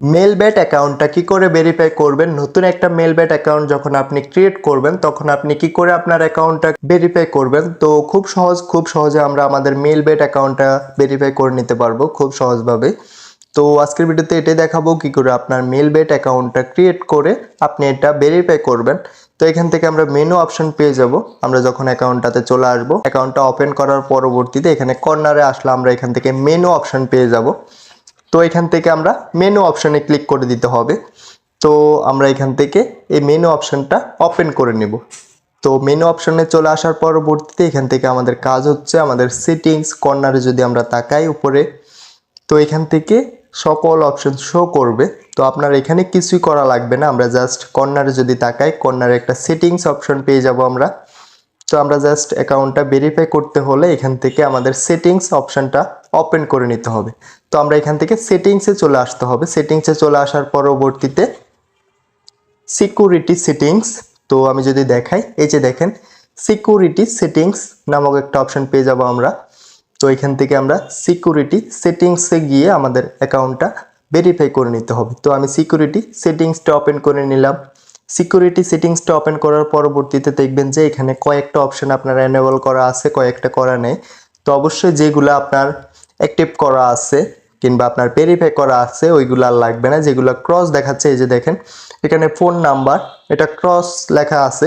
Mail bat অ্যাকাউন্টটা কি করে ভেরিফাই করবেন? নতুন একটা মেল ব্যাট অ্যাকাউন্ট যখন আপনি ক্রিয়েট করবেন, তখন আপনি কি করে আপনার অ্যাকাউন্টটা ভেরিফাই করবেন? তো খুব সহজ, খুব সহজে আমরা আমাদের মেল ব্যাট অ্যাকাউন্টটা ভেরিফাই করে নিতে পারব খুব সহজভাবে। তো আজকের ভিডিওতে এটাই দেখাবো কি করে আপনার মেল বেট অ্যাকাউন্টটা ক্রিয়েট করে আপনি এটা ভেরিফাই করবেন। তো এখান থেকে আমরা মেনু অপশন পেয়ে যাব। আমরা যখন অ্যাকাউন্টটাতে চলে আসব অ্যাকাউন্টটা ওপেন করার পরবর্তীতে এখানে কর্নারে আসলে আমরা এখান থেকে মেনু অপশন পেয়ে যাব। তো এখান থেকে আমরা মেনু অপশনে ক্লিক করে দিতে হবে। তো আমরা এখান থেকে এই মেনু অপশনটা ওপেন করে নেব। তো মেনু অপশনে চলে আসার পরবর্তীতে এখান থেকে আমাদের কাজ হচ্ছে আমাদের সেটিংস কর্নারে যদি আমরা তাকাই উপরে, তো এখান থেকে সকল অপশন শো করবে। তো আপনার এখানে কিছুই করা লাগবে না, আমরা জাস্ট কর্নারে যদি তাকাই কর্নারে একটা সেটিংস অপশন পেয়ে যাব আমরা। তো আমরা জাস্ট অ্যাকাউন্টটা ভেরিফাই করতে হলে এখান থেকে আমাদের সেটিংস অপশনটা ওপেন করে নিতে হবে। তো আমরা এখান থেকে সেটিংসে চলে আসতে হবে। সেটিংসে চলে আসার পরবর্তীতে সিকিউরিটি সেটিংস তো আমি যদি দেখাই, এই যে দেখেন সিকিউরিটি সেটিংস নামক একটা অপশন পেয়ে যাব আমরা। তো এখান থেকে আমরা সিকিউরিটি সেটিংসে গিয়ে আমাদের অ্যাকাউন্টটা ভেরিফাই করে নিতে হবে। তো আমি সিকিউরিটি সেটিংসটা ওপেন করে নিলাম। সিকিউরিটি সেটিংসটা ওপেন করার পরবর্তীতে দেখবেন যে এখানে কয়েকটা অপশন আপনার এনেবল করা আছে, কয়েকটা করা নেই। তো অবশ্যই যেগুলো আপনার অ্যাক্টিভ করা আছে কিংবা আপনার ভেরিফাই করা আছে, ওইগুলো আর লাগবে না। যেগুলো ক্রস দেখাচ্ছে, এই যে দেখেন, এখানে ফোন নাম্বার এটা ক্রস লেখা আছে।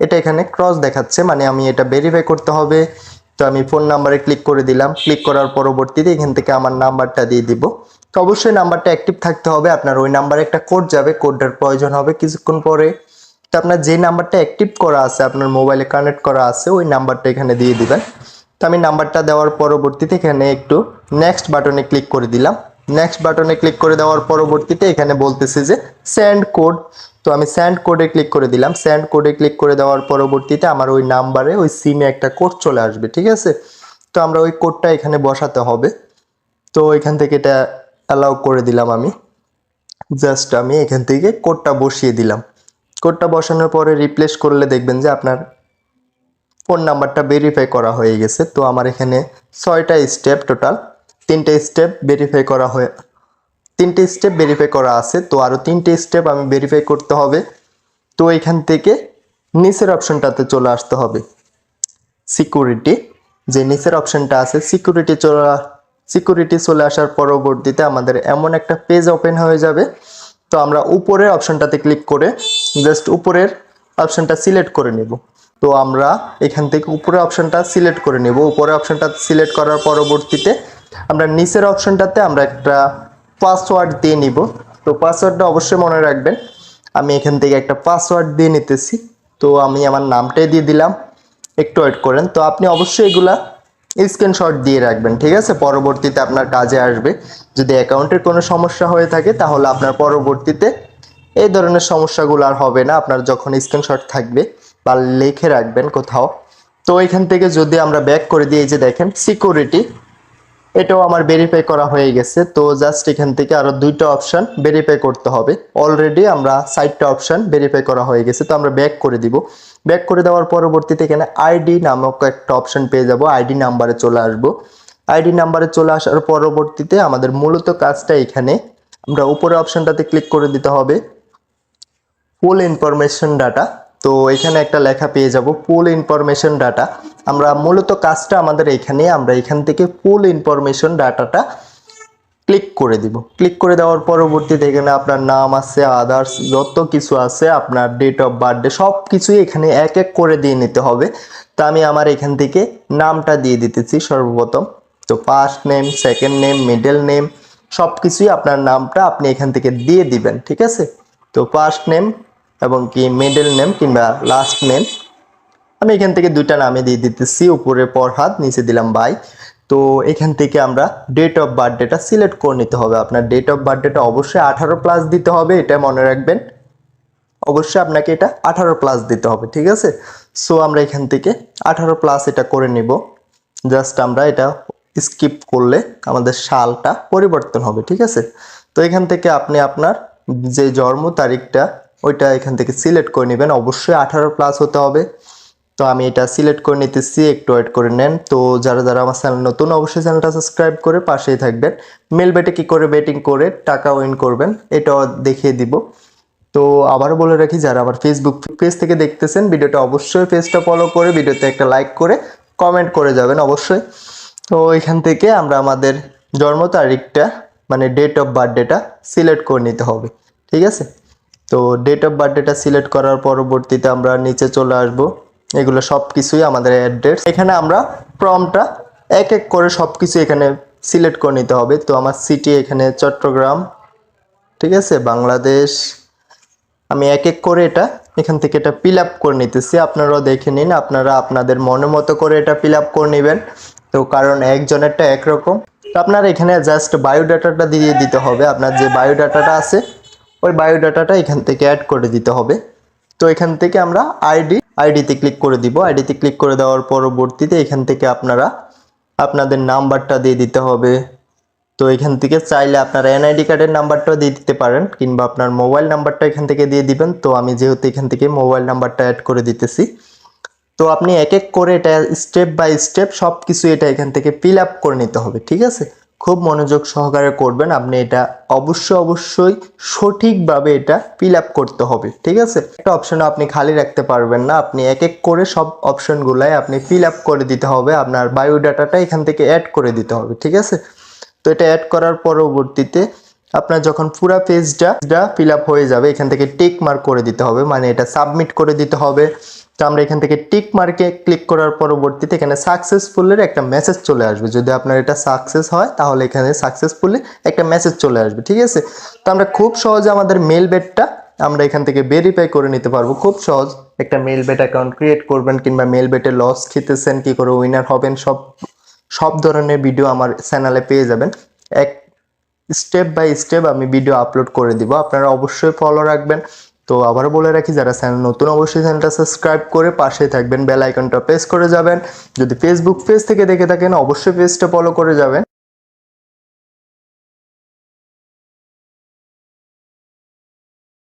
এটা এখানে ক্রস দেখাচ্ছে মানে আমি এটা ভেরিফাই করতে হবে। তো আমি ফোন নাম্বারে ক্লিক করে দিলাম। ক্লিক করার পরবর্তীতে এখান থেকে আমার নাম্বারটা দিয়ে দিব। তো অবশ্যই নাম্বারটা অ্যাক্টিভ থাকতে হবে। আপনার ওই নাম্বারে একটা কোড যাবে। কোডটার প্রয়োজন হবে কিছুক্ষণ পরে। তো আপনার যে নাম্বারটা অ্যাক্টিভ করা আছে, আপনার মোবাইলে কানেক্ট করা আছে, ওই নাম্বারটা এখানে দিয়ে দিবেন। তো আমি নাম্বারটা দেওয়ার পরবর্তীতে এখানে একটু নেক্সট বাটনে ক্লিক করে দিলাম। নেক্সট বাটনে ক্লিক করে দেওয়ার পরবর্তীতে এখানে বলতেছে যে স্যান্ড কোড তো আমি স্যান্ড কোডে ক্লিক করে দিলাম। স্যান্ড কোডে ক্লিক করে দেওয়ার পরবর্তীতে আমার ওই নাম্বারে, ওই সিমে একটা কোড চলে আসবে, ঠিক আছে? তো আমরা ওই কোডটা এখানে বসাতে হবে। তো এখান থেকে এটা অ্যালাউ করে দিলাম আমি। জাস্ট আমি এখান থেকে কোডটা বসিয়ে দিলাম। কোডটা বসানোর পরে রিপ্লেস করলে দেখবেন যে আপনার ফোন নাম্বারটা ভেরিফাই করা হয়ে গেছে। তো আমার এখানে ছয়টা স্টেপ টোটাল তিনটে স্টেপ ভেরিফাই করা হয়ে, তিনটে স্টেপ ভেরিফাই করা আছে। তো আরও তিনটে স্টেপ আমি ভেরিফাই করতে হবে। তো এখান থেকে নিচের অপশনটাতে চলে আসতে হবে। সিকিউরিটি যে নিচের অপশনটা আছে সিকিউরিটি চলে সিকিউরিটি চলে আসার পরবর্তীতে আমাদের এমন একটা পেজ ওপেন হয়ে যাবে। তো আমরা উপরের অপশনটাতে ক্লিক করে জাস্ট উপরের অপশনটা সিলেক্ট করে নেব। তো আমরা এখান থেকে উপরের অপশনটা সিলেক্ট করে নেব। উপরের অপশনটা সিলেক্ট করার পরবর্তীতে আমরা নিচের অপশনটাতে আমরা একটা পাসওয়ার্ড দিয়ে নিব। তো পাসওয়ার্ডটা অবশ্যই মনে রাখবেন, আমি এখান থেকে একটা পাসওয়ার্ড দিয়ে নিতেছি। তো আমি আমার নামটাই দিয়ে দিলাম, একটু ওয়েট করেন। তো আপনি অবশ্যই এগুলা স্ক্রিনশট দিয়ে রাখবেন, ঠিক আছে? পরবর্তীতে আপনার কাজে আসবে। যদি অ্যাকাউন্টের কোনো সমস্যা হয়ে থাকে, তাহলে আপনার পরবর্তীতে এই ধরনের সমস্যাগুলো আর হবে না। আপনার যখন স্ক্রিনশট থাকবে বা লিখে রাখবেন কোথাও। তো এখান থেকে যদি আমরা ব্যাক করে দিই যে দেখেন সিকিউরিটি এটাও আমার ভেরিফাই করা হয়ে গেছে। তো জাস্ট এখান থেকে আরও দুইটা অপশন ভেরিফাই করতে হবে। অলরেডি আমরা সাইটটা অপশন ভেরিফাই করা হয়ে গেছে। তো আমরা ব্যাক করে দিব। ব্যাক করে দেওয়ার পরবর্তীতে এখানে আইডি নামক একটা অপশন পেয়ে যাব। আইডি নাম্বারে চলে আসব। আইডি নাম্বারে চলে আসার পরবর্তীতে আমাদের মূলত কাজটা এখানে আমরা উপরে অপশনটাতে ক্লিক করে দিতে হবে। ফুল ইনফরমেশন ডাটা তো এখানে একটা লেখা পেয়ে যাব ফুল ইনফরমেশন ডাটা আমরা মূলত কাজটা আমাদের এখানে, আমরা এখান থেকে ফুল ইনফরমেশন ডাটাটা ক্লিক করে দিব। ক্লিক করে দেওয়ার পরবর্তীতে এখানে আপনার নাম আছে আদার্স যত কিছু আছে, আপনার ডেট অফ বার্থডে সব কিছুই এখানে এক এক করে দিয়ে নিতে হবে। তো আমি আমার এখান থেকে নামটা দিয়ে দিতেছি সর্বপ্রথম। তো first name second name middle name সব কিছুই আপনার নামটা আপনি এখান থেকে দিয়ে দিবেন, ঠিক আছে? তো ফার্স্ট নেম এবং কি মিডল নেম কিংবা লাস্ট নেম আমি এখান থেকে দুইটা নামে দিয়ে দিতেছি উপরে পর হাত নিচে দিলাম বাই। তো এখান থেকে আমরা ডেট অফ বার্থডেটা সিলেক্ট করে নিতে হবে। আপনার ডেট অফ বার্থডেটা অবশ্যই আঠারো প্লাস দিতে হবে, এটা মনে রাখবেন। অবশ্যই আপনাকে এটা আঠারো প্লাস দিতে হবে, ঠিক আছে? সো আমরা এখান থেকে আঠারো প্লাস এটা করে নিব। জাস্ট আমরা এটা স্কিপ করলে আমাদের সালটা পরিবর্তন হবে, ঠিক আছে? তো এখান থেকে আপনি আপনার যে জন্ম তারিখটা ওইটা এখান থেকে সিলেক্ট করে নেবেন। অবশ্যই আঠারো প্লাস হতে হবে। তো আমি এটা সিলেক্ট করে নিতেছি, একটু ওয়েট করে নেন। তো যারা যারা আমার চ্যানেল নতুন, অবশ্যই চ্যানেলটা সাবস্ক্রাইব করে পাশেই থাকবেন। মেল বেটে কী করে বেটিং করে, টাকা উইন করবেন এটা দেখিয়ে দিব। তো আবারও বলে রাখি, যারা আমার ফেসবুক পেজ থেকে দেখতেছেন, ভিডিওটা অবশ্যই পেজটা ফলো করে, ভিডিওতে একটা লাইক করে কমেন্ট করে যাবেন অবশ্যই। তো এখান থেকে আমরা আমাদের জন্ম তারিখটা মানে ডেট অফ বার্থডেটা সিলেক্ট করে নিতে হবে। ঠিক আছে? তো ডেট অফ বার্থডেটা সিলেক্ট করার পরবর্তীতে আমরা নিচে চলে আসব। এগুলো সব কিছুই আমাদের অ্যাড্রেস এখানে আমরা প্রমটা এক এক করে সব কিছু এখানে সিলেক্ট করে নিতে হবে। তো আমার সিটি এখানে চট্টগ্রাম, ঠিক আছে? বাংলাদেশ। আমি এক এক করে এটা এখান থেকে এটা ফিল আপ করে নিতেছি। আপনারাও দেখে নিন, আপনারা আপনাদের মনে মতো করে এটা ফিল আপ করে নেবেন। তো কারণ একজনেরটা একরকম। তো আপনার এখানে জাস্ট বায়োডাটাটা দিয়ে দিতে হবে। আপনার যে বায়োডাটাটা আছে ওই বায়োডাটাটা এখান থেকে অ্যাড করে দিতে হবে। তো এখান থেকে আমরা আইডি আইডিতে ক্লিক করে দিব। আইডিতে ক্লিক করে দেওয়ার পরবর্তীতে এখান থেকে আপনারা আপনাদের নাম্বারটা দিয়ে দিতে হবে। তো এখান থেকে চাইলে আপনারা এনআইডি কার্ডের নাম্বারটাও দিয়ে দিতে পারেন, কিংবা আপনার মোবাইল নাম্বারটা এখান থেকে দিয়ে দিবেন। তো আমি যেহেতু এখান থেকে মোবাইল নাম্বারটা অ্যাড করে দিতেছি। তো আপনি এক এক করে এটা স্টেপ বাই স্টেপ সব কিছু এটা এখান থেকে ফিল আপ করে নিতে হবে, ঠিক আছে? খুব মনোযোগ সহকারে করবেন। আপনি এটা অবশ্যই অবশ্যই সঠিকভাবে এটা ফিল আপ করতে হবে, ঠিক আছে? একটা অপশন আপনি খালি রাখতে পারবেন না। আপনি এক এক করে সব অপশনগুলাই আপনি ফিল আপ করে দিতে হবে। আপনার বায়োডাটাটা এখান থেকে অ্যাড করে দিতে হবে, ঠিক আছে? তো এটা অ্যাড করার পরবর্তীতে আপনার যখন পুরো পেজটা ফিল আপ হয়ে যাবে, এখান থেকে টিক মার্ক করে দিতে হবে। মানে এটা সাবমিট করে দিতে হবে। তো আমরা এখান থেকে টিক মার্কে ক্লিক করার পরবর্তীতে এখানে সাকসেসফুলের একটা মেসেজ চলে আসবে। যদি আপনার এটা সাকসেস হয়, তাহলে এখানে সাকসেসফুলি একটা মেসেজ চলে আসবে, ঠিক আছে? তো আমরা খুব সহজে আমাদের মেল বেডটা আমরা এখান থেকে ভেরিফাই করে নিতে পারব। খুব সহজ। একটা মেল বেট অ্যাকাউন্ট ক্রিয়েট করবেন কিংবা মেল বেটে লস খেতেছেন, কি করে উইনার হবেন, সব সব ধরনের ভিডিও আমার চ্যানেলে পেয়ে যাবেন। এক স্টেপ বাই স্টেপ আমি ভিডিও আপলোড করে দিব। আপনারা অবশ্যই ফলো রাখবেন। তো আবারও বলে রাখি, যারা চ্যানেল নতুন অবশ্যই চ্যানেলটা সাবস্ক্রাইব করে পাশে থাকবেন, বেল আইকনটা প্রেস করে যাবেন। যদি ফেসবুক পেজ থেকে দেখে থাকেন, অবশ্যই পেজটা ফলো করে যাবেন।